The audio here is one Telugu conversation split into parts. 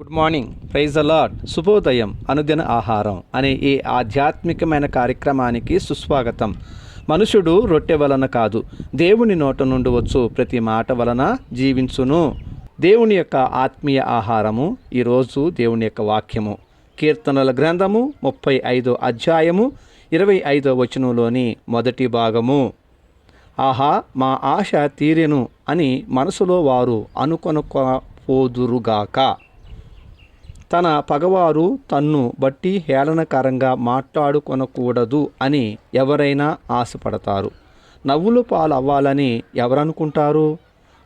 గుడ్ మార్నింగ్ ప్రైజ్ అలాడ్ శుభోదయం. అనుదిన ఆహారం అనే ఈ ఆధ్యాత్మికమైన కార్యక్రమానికి సుస్వాగతం. మనుషుడు రొట్టె వలన కాదు దేవుని నోట నుండి వచ్చు ప్రతి మాట వలన జీవించును. దేవుని యొక్క ఆత్మీయ ఆహారము ఈరోజు దేవుని యొక్క వాక్యము. కీర్తనల గ్రంథము ముప్పై ఐదో అధ్యాయము ఇరవై ఐదో వచనంలోని మొదటి భాగము. ఆహా మా ఆశ తీరెను అని మనసులో వారు అనుకొనకపోదురుగాక తన పగవారు తన్ను బట్టి హేళనకరంగా మాట్లాడుకొనకూడదు అని ఎవరైనా ఆశపడతారు. నవ్వులు పాలవ్వాలని ఎవరనుకుంటారు?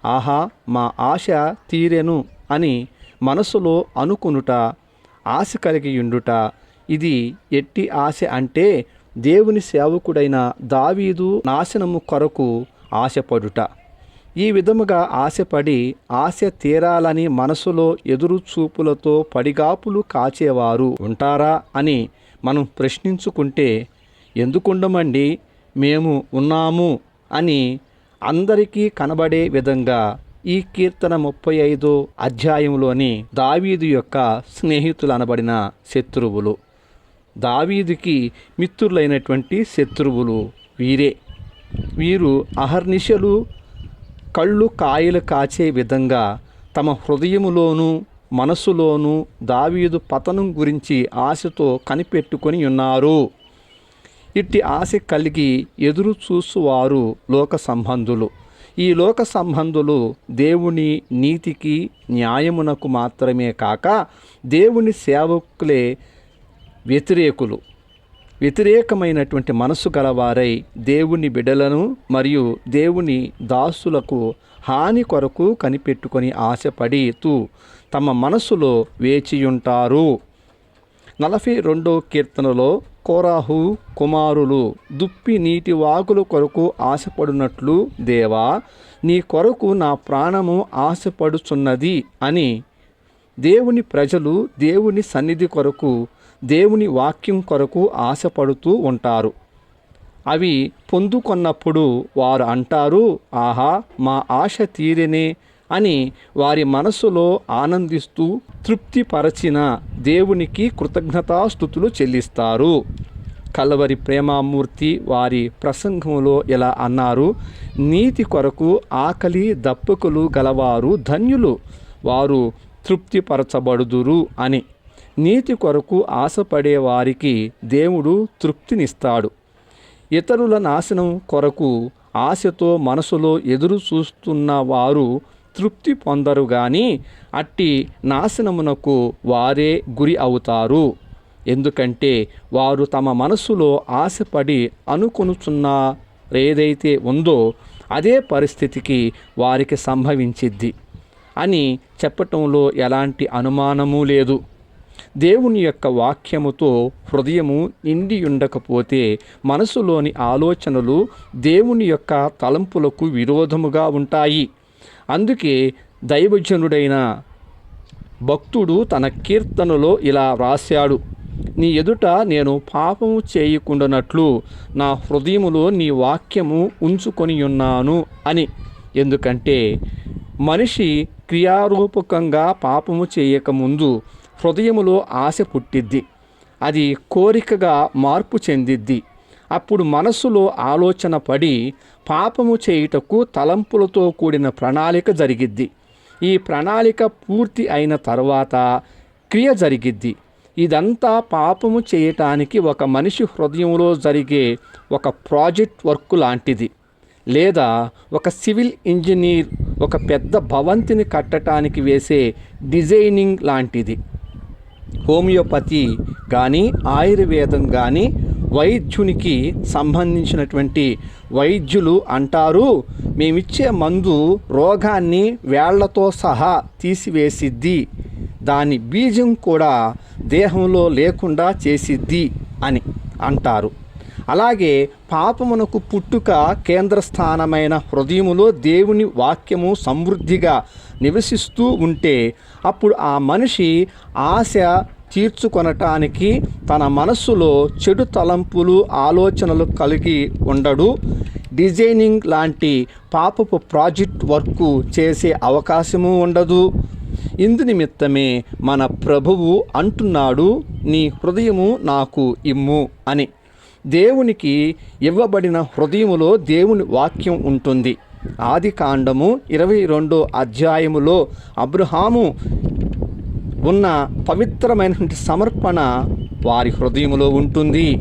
ఆహా మా ఆశ తీరెను అని మనసులో అనుకునుట ఆశ కలిగి ఉండుట ఇది ఎట్టి ఆశ అంటే దేవుని సేవకుడైన దావీదు నాశనము కొరకు ఆశపడుట. ఈ విధముగా ఆశపడి ఆశ తీరాలని మనసులో ఎదురు చూపులతో పడిగాపులు కాచేవారు ఉంటారా అని మనం ప్రశ్నించుకుంటే ఎందుకుండమండి? మేము ఉన్నాము అని అందరికీ కనబడే విధంగా ఈ కీర్తన ముప్పై ఐదో అధ్యాయంలోని దావీదు యొక్క స్నేహితులు అనబడిన శత్రువులు. దావీదుకి మిత్రులైనటువంటి శత్రువులు వీరే. వీరు అహర్నిశలు కళ్ళు కాయలు కాచే విధంగా తమ హృదయములోనూ మనసులోనూ దావీదు పతనం గురించి ఆశతో కనిపెట్టుకొని ఉన్నారు. ఇట్టి ఆశ కలిగి ఎదురు చూసువారు లోక సంబంధులు. ఈ లోక సంబంధులు దేవుని నీతికి న్యాయమునకు మాత్రమే కాక దేవుని సేవకులే వ్యతిరేకులు. వ్యతిరేకమైనటువంటి మనసు గలవారై దేవుని బిడలను మరియు దేవుని దాసులకు హాని కొరకు కనిపెట్టుకొని ఆశపడితూ తమ మనసులో వేచియుంటారు. నలభై రెండో కీర్తనలో కోరాహు కుమారులు దుప్పి నీటి వాగుల కొరకు ఆశపడినట్లు దేవా నీ కొరకు నా ప్రాణము ఆశపడుచున్నది అని దేవుని ప్రజలు దేవుని సన్నిధి కొరకు దేవుని వాక్యం కొరకు ఆశపడుతూ ఉంటారు. అవి పొందుకొన్నప్పుడు వారు అంటారు ఆహా మా ఆశ తీరినే అని వారి మనసులో ఆనందిస్తూ తృప్తిపరచిన దేవునికి కృతజ్ఞతాస్థుతులు చెల్లిస్తారు. కలవరి ప్రేమామూర్తి వారి ప్రసంగంలో ఇలా అన్నారు నీతి కొరకు ఆకలి దప్పకులు గలవారు ధన్యులు వారు తృప్తిపరచబడుదురు అని. నీతి కొరకు ఆశపడే వారికి దేవుడు తృప్తినిస్తాడు. ఇతరుల నాశనం కొరకు ఆశతో మనసులో ఎదురు చూస్తున్న వారు తృప్తి పొందరు గాని అట్టి నాశనమునకు వారే గురి అవుతారు. ఎందుకంటే వారు తమ మనసులో ఆశపడి అనుకొనుచున్నారేదైతే ఉందో అదే పరిస్థితికి వారికి సంభవించిద్ది అని చెప్పటంలో ఎలాంటి అనుమానము లేదు. దేవుని యొక్క వాక్యముతో హృదయము నిండి ఉండకపోతే మనసులోని ఆలోచనలు దేవుని యొక్క తలంపులకు విరోధముగా ఉంటాయి. అందుకే దైవజనుడైన భక్తుడు తన కీర్తనలో ఇలా వ్రాశాడు. నీ ఎదుట నేను పాపము చేయకుండానట్లు నా హృదయములో నీ వాక్యము ఉంచుకొని ఉన్నాను అని. ఎందుకంటే మనిషి క్రియారూపకంగా పాపము చేయకముందు హృదయములో ఆశ పుట్టిద్ది. అది కోరికగా మార్పు చెందిద్ది. అప్పుడు మనస్సులో ఆలోచన పడి పాపము చేయుటకు తలంపులతో కూడిన ప్రణాళిక జరిగిద్ది. ఈ ప్రణాళిక పూర్తి అయిన తర్వాత క్రియ జరిగిద్ది. ఇదంతా పాపము చేయటానికి ఒక మనిషి హృదయంలో జరిగే ఒక ప్రాజెక్ట్ వర్క్ లాంటిది. లేదా ఒక సివిల్ ఇంజనీర్ ఒక పెద్ద భవంతిని కట్టడానికి వేసే డిజైనింగ్ లాంటిది. హోమియోపతి కానీ ఆయుర్వేదం కానీ వైద్యునికి సంబంధించినటువంటి వైద్యులు అంటారు. మేమిచ్చే మందు రోగాన్ని వేళ్ళతో సహా తీసివేసిద్ది. దాని బీజం కూడా దేహంలో లేకుండా చేసిద్ది అని అంటారు. అలాగే పాపమునకు పుట్టుక కేంద్రస్థానమైన హృదయములో దేవుని వాక్యము సమృద్ధిగా నివసిస్తూ ఉంటే అప్పుడు ఆ మనిషి ఆశ తీర్చుకొనటానికి తన మనస్సులో చెడు తలంపులు ఆలోచనలు కలిగి ఉండడు. డిజైనింగ్ లాంటి పాపపు ప్రాజెక్ట్ వర్క్ చేసే అవకాశము ఉండదు. ఇందు నిమిత్తమే మన ప్రభువు అంటున్నాడు నీ హృదయము నాకు ఇమ్ము అని. దేవునికి ఇవ్వబడిన హృదయములో దేవుని వాక్యం ఉంటుంది. ఆది కాండము ఇరవై రెండో అధ్యాయములో అబ్రహాము ఉన్న పవిత్రమైనటువంటి సమర్పణ వారి హృదయములో ఉంటుంది.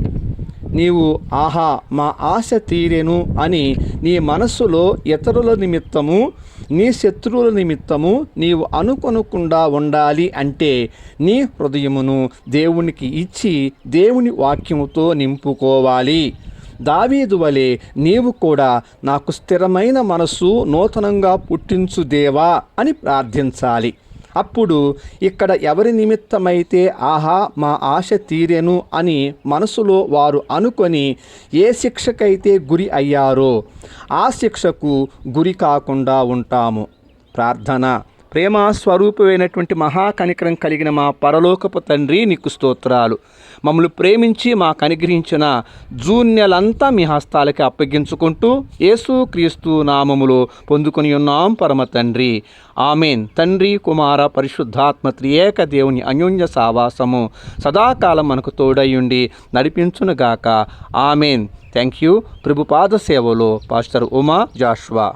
నీవు ఆహా మా ఆశ తీరేను అని నీ మనస్సులో ఇతరుల నిమిత్తము నీ శత్రువుల నిమిత్తము నీవు అనుకొనకుండా ఉండాలి అంటే నీ హృదయమును దేవునికి ఇచ్చి దేవుని వాక్యముతో నింపుకోవాలి. దావీదు వలె నీవు కూడా నాకు స్థిరమైన మనస్సు నూతనంగా పుట్టించు దేవా అని ప్రార్థించాలి. అప్పుడు ఇక్కడ ఎవరి నిమిత్తమైతే ఆహా మా ఆశ తీరెను అని మనసులో వారు అనుకొని ఏ శిక్షకైతే గురి అయ్యారో ఆ శిక్షకు గురి కాకుండా ఉంటాము. ప్రార్థన. ప్రేమ స్వరూపమైనటువంటి మహాకనికరం కలిగిన మా పరలోకపు తండ్రి నీకు స్తోత్రాలు. మమ్మల్ని ప్రేమించి మాకు అనుగ్రహించిన జూన్యలంతా మీ హస్తాలకి అప్పగించుకుంటూ యేసు క్రీస్తు నామములో పొందుకొని ఉన్నాం పరమ తండ్రి. ఆమెన్. తండ్రి కుమార పరిశుద్ధాత్మ త్రియేక దేవుని అన్యోన్య సావాసము సదాకాలం మనకు తోడయ్యుండి నడిపించునుగాక. ఆమెన్. థ్యాంక్ యూ ప్రభుపాద సేవలో పాస్టర్ ఉమా జాష్వా.